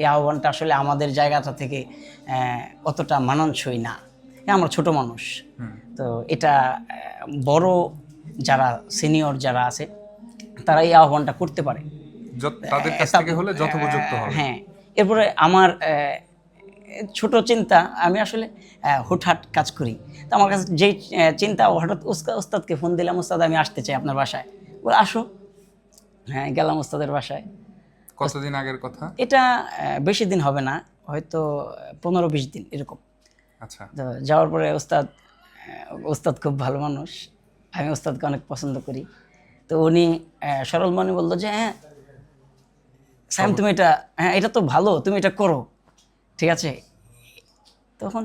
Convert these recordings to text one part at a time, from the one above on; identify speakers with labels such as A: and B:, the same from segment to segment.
A: এই আহ্বানটা আসলে আমাদের জায়গাটা থেকে অতটা মানানসই না। আমরা ছোট মানুষ। তো এটা বড় যারা সিনিয়র যারা আছে তারা এই আহ্বানটা করতে পারে।
B: তাদের কাছ থেকে হলে যথোপযুক্ত হবে।
A: হ্যাঁ। এরপরে আমার ছোট চিন্তা আমি আসলে হুটহাট কাজ করি। তো আমার কাছে যেই চিন্তা হঠাৎ উস্তাদ ওস্তাদকে ফোন দিলাম ওস্তাদ আমি আসতে চাই আপনার বাসায়। বলে আসো। হ্যাঁ গেলাম উস্তাদের বাসায়।
B: কতদিন আগের কথা?
A: এটা বেশি দিন হবে না হয়তো পনেরো বিশ দিন এরকম।
B: আচ্ছা।
A: যাওয়ার পরে ওস্তাদ ওস্তাদ খুব ভালো মানুষ। আমি ওস্তাদকে অনেক পছন্দ করি। তো উনি সরল মনে বলল যে হ্যাঁ স্যাম তুমি এটা হ্যাঁ এটা তো ভালো তুমি এটা করো। ঠিক আছে? তখন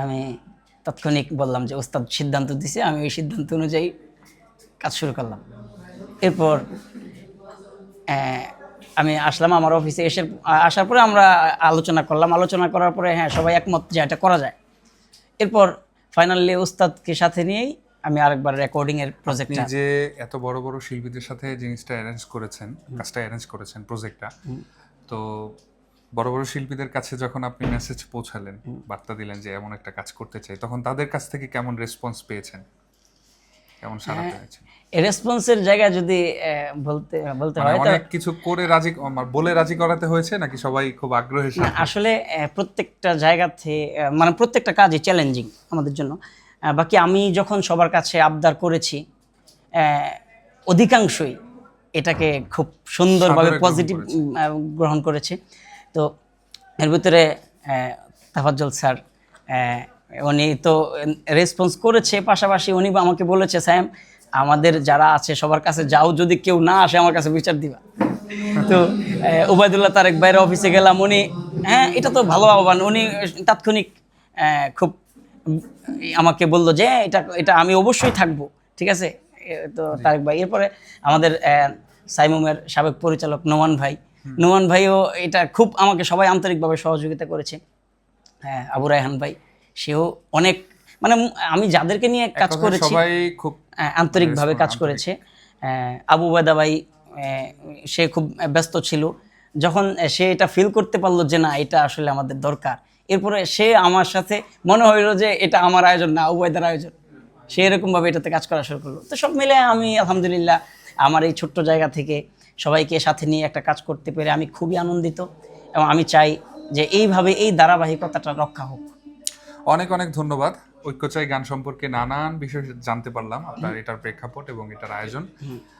A: আমি তাৎক্ষণিক বললাম যে ওস্তাদ সিদ্ধান্ত দিছে আমি ওই সিদ্ধান্ত অনুযায়ী কাজ শুরু করলাম। এরপর আমি আসলাম আমার অফিসে এসে আসার পরে আমরা আলোচনা করলাম। আলোচনা করার পরে হ্যাঁ সবাই একমত যে এটা করা যায়। এরপর ফাইনালি উস্তাদকে সাথে নিয়েই আমি আরেকবার রেকর্ডিং এর
B: আপনি
A: প্রজেক্টটা
B: যে এত বড় বড় শিল্পীদের সাথে জিনিসটা অ্যারেঞ্জ করেছেন কাজটা অ্যারেঞ্জ করেছেন প্রজেক্টটা তো বড় বড় শিল্পীদের কাছে যখন আপনি মেসেজ পৌঁছালেন বার্তা দিলেন যে এমন একটা কাজ করতে চাই তখন তাদের কাছ থেকে কেমন রেসপন্স পেয়েছেন? কেমন সাড়া
A: হ্যাঁ।
B: পেয়েছেন
A: রেসপন্সের জায়গায় যদি বলতে বলতে
B: মানে
A: হয়
B: অনেক কিছু করে রাজি আমার বলে রাজি করাতে হয়েছে নাকি সবাই খুব আগ্রহের সাথে
A: আসলে প্রত্যেকটা জায়গা আহ, মানে প্রত্যেকটা কাজই চ্যালেঞ্জিং আমাদের জন্য। বাকি আমি যখন সবার কাছে আবদার করেছি অধিকাংশই এটাকে খুব সুন্দরভাবে পজিটিভ গ্রহণ করেছে। তো এর ভিতরে তাফাজ্জল স্যার উনি তো রেসপন্স করেছে পাশাপাশি উনি আমাকে বলেছে স্যাম আমাদের যারা আছে সবার কাছে যাও যদি কেউ না আসে আমার কাছে বিচার দিবা। তো ওবায়দুল্লাহ তারেক ভাইয়ের অফিসে গেলাম উনি হ্যাঁ এটা তো ভালো আহ্বান উনি তাৎক্ষণিক খুব আমাকে বলল যে এটা এটা আমি অবশ্যই থাকব। ঠিক আছে? তো তারেক ভাই এরপরে আমাদের সাইমুমের সাবেক পরিচালক নোমান ভাই। নোমান ভাইও এটা খুব আমাকে সবাই আন্তরিকভাবে সহযোগিতা করেছে হ্যাঁ আবু রায়হান ভাই। সেও অনেক মানে আমি যাদেরকে নিয়ে কাজ করেছি
B: সবাই খুব
A: আন্তরিকভাবে কাজ করেছে। আবু বাদা ভাই সে খুব ব্যস্ত ছিল। যখন সে এটা ফিল করতে পারল যে না এটা আসলে আমাদের দরকার। এরপরে সে আমার সাথে মনে হইল যে এটা আমার আয়োজন না উবায়দার আয়োজন। সে এরকমভাবে এটাতে কাজ করা শুরু করল। তো সব মিলে আমি আলহামদুলিল্লাহ আমার এই ছোট্ট জায়গা থেকে সবাইকে সাথে নিয়ে একটা কাজ করতে পেরে আমি খুবই আনন্দিত এবং আমি চাই যে এইভাবে এই ধারাবাহিকতাটা রক্ষা হোক।
B: অনেক অনেক ধন্যবাদ। ঐক্যচাই গান সম্পর্কে নানান বিষয় জানতে পারলাম, আপনার এটার প্রেক্ষাপট এবং এটার আয়োজন।